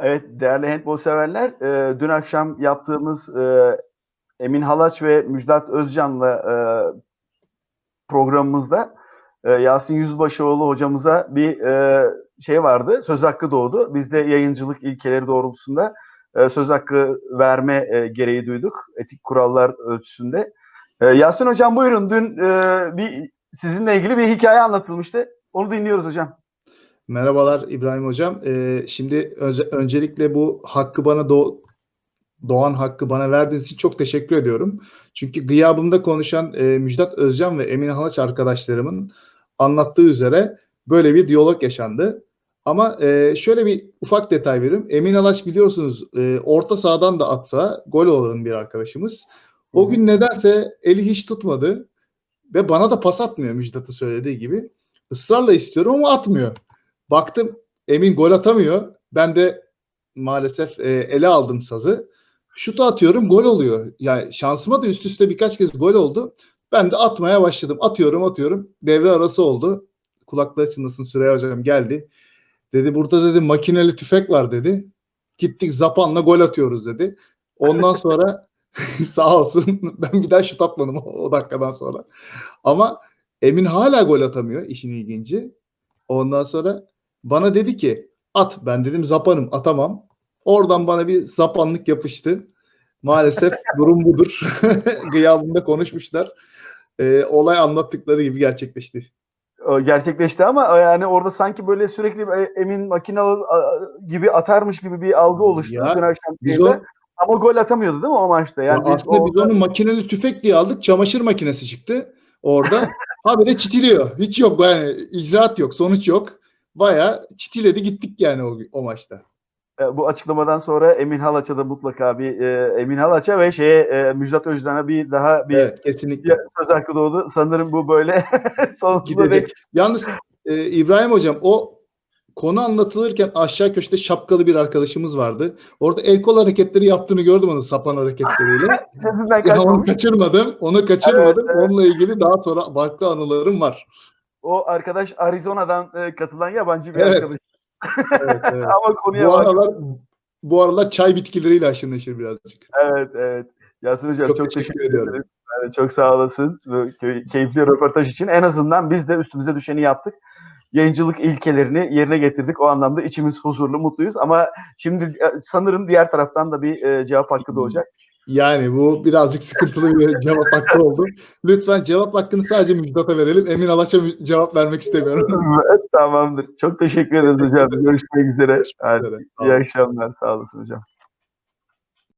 Evet değerli handbol severler, e, dün akşam yaptığımız e, Emin Halaç ve Müjdat Özcan'la e, programımızda e, Yasin Yüzbaşıoğlu hocamıza bir e, şey vardı, söz hakkı doğdu. Biz de yayıncılık ilkeleri doğrultusunda e, söz hakkı verme e, gereği duyduk etik kurallar ölçüsünde. E, Yasin hocam buyurun dün e, bir sizinle ilgili bir hikaye anlatılmıştı. Onu dinliyoruz hocam. Merhabalar İbrahim Hocam. Ee, şimdi önce, öncelikle bu hakkı bana doğ, doğan hakkı bana verdiğiniz için çok teşekkür ediyorum. Çünkü gıyabımda konuşan e, Müjdat Özcan ve Emine Halaç arkadaşlarımın anlattığı üzere böyle bir diyalog yaşandı. Ama e, şöyle bir ufak detay vereyim. Emin Halaç biliyorsunuz e, orta sahadan da atsa gol olan bir arkadaşımız. O gün nedense eli hiç tutmadı ve bana da pas atmıyor Müjdat'ın söylediği gibi. Israrla istiyorum ama atmıyor. Baktım Emin gol atamıyor. Ben de maalesef e, ele aldım sazı. Şutu atıyorum gol oluyor. Yani şansıma da üst üste birkaç kez gol oldu. Ben de atmaya başladım. Atıyorum atıyorum. Devre arası oldu. Kulakları çınlasın Süreyya Hocam geldi. Dedi burada dedi makineli tüfek var dedi. Gittik zapanla gol atıyoruz dedi. Ondan sonra sağ olsun ben bir daha şut atmadım o, dakikadan sonra. Ama Emin hala gol atamıyor işin ilginci. Ondan sonra bana dedi ki at. Ben dedim zapanım atamam. Oradan bana bir zapanlık yapıştı. Maalesef durum budur. Gıyabında konuşmuşlar. Ee, olay anlattıkları gibi gerçekleşti. O gerçekleşti ama yani orada sanki böyle sürekli e, Emin makinalı a, gibi atarmış gibi bir algı oluştu Ya, akşam biz o- Ama gol atamıyordu değil mi o maçta? Yani Ya biz aslında biz orada- onu makineli tüfek diye aldık. Çamaşır makinesi çıktı orada. Habire çitiliyor. Hiç yok yani icraat yok, sonuç yok. Bayağı çitiledi gittik yani o, o maçta. e, bu açıklamadan sonra Emin Halaç'a da mutlaka bir e, Emin Halaç'a ve şeye e, Müjdat Özcan'a bir daha bir Evet kesinlikle. söz hakkı doğdu. Sanırım bu böyle sonsuza dek. Yalnız e, İbrahim Hocam o konu anlatılırken aşağı köşede şapkalı bir arkadaşımız vardı. Orada el kol hareketleri yaptığını gördüm onun sapan hareketleriyle. Ya onu kaçırmadım. Onu kaçırmadım. Evet, evet. Onunla ilgili daha sonra farklı anılarım var. O arkadaş Arizona'dan e, katılan yabancı bir Evet. arkadaş. Evet, evet. Ama konuya bu aralar bu aralar çay bitkileriyle aşırı neşir birazcık. Evet, evet. Yasin Hocam çok, Çok teşekkür, teşekkür ediyorum. ederim. Yani çok sağ olasın bu keyifli röportaj için. En azından biz de üstümüze düşeni yaptık. Yayıncılık ilkelerini yerine getirdik. O anlamda içimiz huzurlu, mutluyuz. Ama şimdi e, sanırım diğer taraftan da bir e, cevap hakkı doğacak. Yani bu birazcık sıkıntılı bir cevap hakkı oldu. Lütfen cevap hakkını sadece Müjdat'a verelim. Emin Alaş'a cevap vermek istemiyorum. Evet, Tamamdır. Çok teşekkür ederiz hocam. Görüşmek üzere. Hadi, iyi akşamlar. Sağ olasın hocam.